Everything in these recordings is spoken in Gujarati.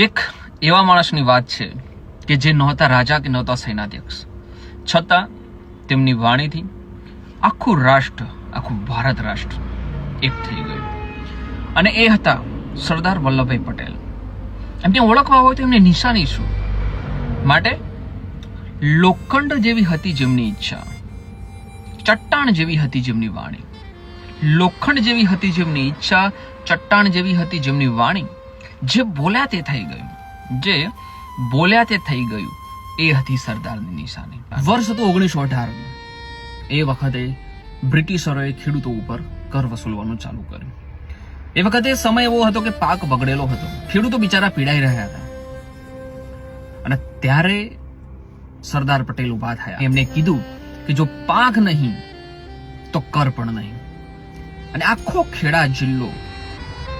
એક એવા માણસની વાત છે કે જે નહોતા રાજા કે નહોતા સેનાધ્યક્ષ. છતાં તેમની વાણીથી આખું રાષ્ટ્ર, આખું ભારત રાષ્ટ્ર એક થઈ ગયું. અને એ હતા સરદાર વલ્લભભાઈ પટેલ. એમને ઓળખવા હોય તો એમની નિશાની શું? માટે લોખંડ જેવી હતી જેમની ઈચ્છા, ચટ્ટાણ જેવી હતી જેમની વાણી. લોખંડ જેવી હતી જેમની ઈચ્છા, ચટ્ટાણ જેવી હતી જેમની વાણી. જે બોલ્યા તે થઈ ગયું. જે બોલ્યા તે થઈ ગયું, એ હતી સરદારની નિશાની. વર્ષ હતું ઓગણીસો અઢાર એ વખતે બ્રિટિશરોએ ખેડૂતો ઉપર કર વસૂલવાનું ચાલુ કર્યું. એ વખતે સમય એવો હતો કે પાક બગડેલો હતો. ખેડૂતો બિચારા પીડાઈ રહ્યા હતા. અને ત્યારે સરદાર પટેલ ઊભા થયા. એમને કીધું કે જો પાક નહીં, તો કર પણ નહીં. અને આખો ખેડા જિલ્લો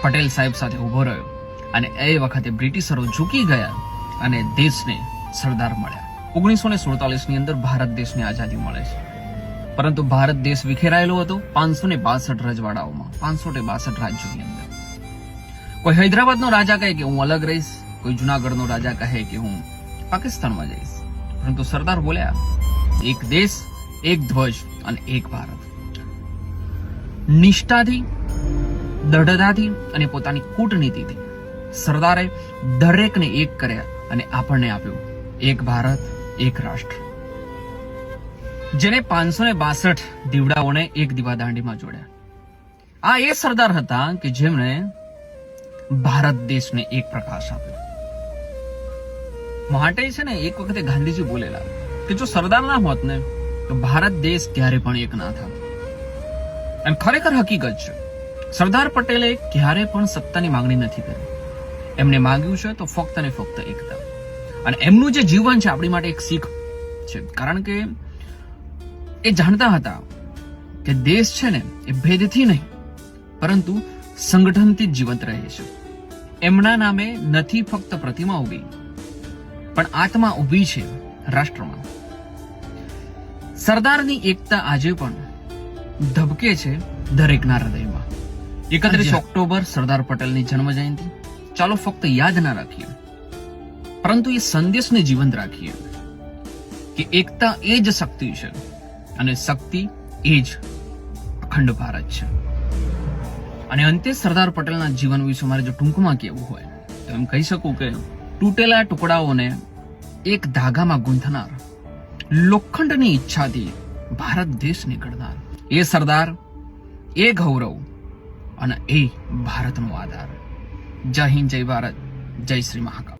પટેલ સાહેબ સાથે ઊભો રહ્યો. અને એ વખતે બ્રિટિશરો ઝૂકી ગયા અને દેશને સરદાર મળ્યા. ઓગણીસો ને સુડતાલીસની અંદર ભારત દેશને આઝાદી મળે છે. પરંતુ ભારત દેશ વિખેરાયેલો હતો પાંચસો ને બાસઠ રજવાડાઓમાં, પાંચસો ને બાસઠ રાજ્યોની અંદર. કોઈ હૈદરાબાદનો રાજા કહે કે હું અલગ રહીશ, કોઈ જુનાગઢનો રાજા કહે કે હું પાકિસ્તાનમાં જઈશ. પરંતુ સરદાર બોલ્યા, એક દેશ, એક ધ્વજ અને એક ભારત. નિષ્ઠાથી દઢતાથી અને પોતાની કૂટનીતિથી સરદારે દરેકને એક કર્યા અને આપણને આપ્યું. એક ભારત, એક રાષ્ટ્ર. જેને પાંચસો ને બાસઠ દીવડાઓને એક દીવાદાંડીમાં જોડ્યા. આ એ સરદાર હતા કે જેમણે ભારત દેશને એક પ્રકાશ આપ્યો. માટે છે ને એક વખતે ગાંધીજી બોલેલા કે જો સરદાર ના હોત ને, તો ભારત દેશ ક્યારે પણ એક ના થાત. અને ખરેખર હકીકત છે. સરદાર પટેલે ક્યારે પણ સત્તાની માંગણી નથી કરી. એમને માંગ્યું છે તો ફક્ત ને ફક્ત એકતા. અને એમનું જે જીવન છે આપણી માટે એક શીખ છે. કારણ કે એ જાણતા હતા કે દેશ છે ને એ ભેદથી નહીં પરંતુ સંગઠનથી જ જીવંત રહે છે. એમના નામે નથી ફક્ત પ્રતિમા ઊભી પણ આત્મા ઊભી છે રાષ્ટ્રમાં. સરદારની એકતા આજે પણ ધબકે છે દરેકના હૃદયમાં. એકત્રીસ ઓક્ટોબર સરદાર પટેલની જન્મ જયંતિ ચાલો ફક્ત યાદ ના રાખીએ. પરંતુ એ સંદેશને જીવંત રાખીએ કે એકતા એ જ શક્તિ છે અને શક્તિ એ જ અખંડ ભારત છે. અને અંતે સરદાર પટેલના જીવન વિશે મારે જો ટૂંકમાં કહેવું હોય, તો એમ કહી શકું કે તૂટેલા ટુકડાઓને એક ધાગામાં ગૂંથનાર, લોખંડની ઈચ્છાથી ભારત દેશ નીકળનાર. એ સરદાર, એ ગૌરવ અને એ ભારતનો આધાર. જય હિન્દ જય ભારત જય શ્રી મહાકાળ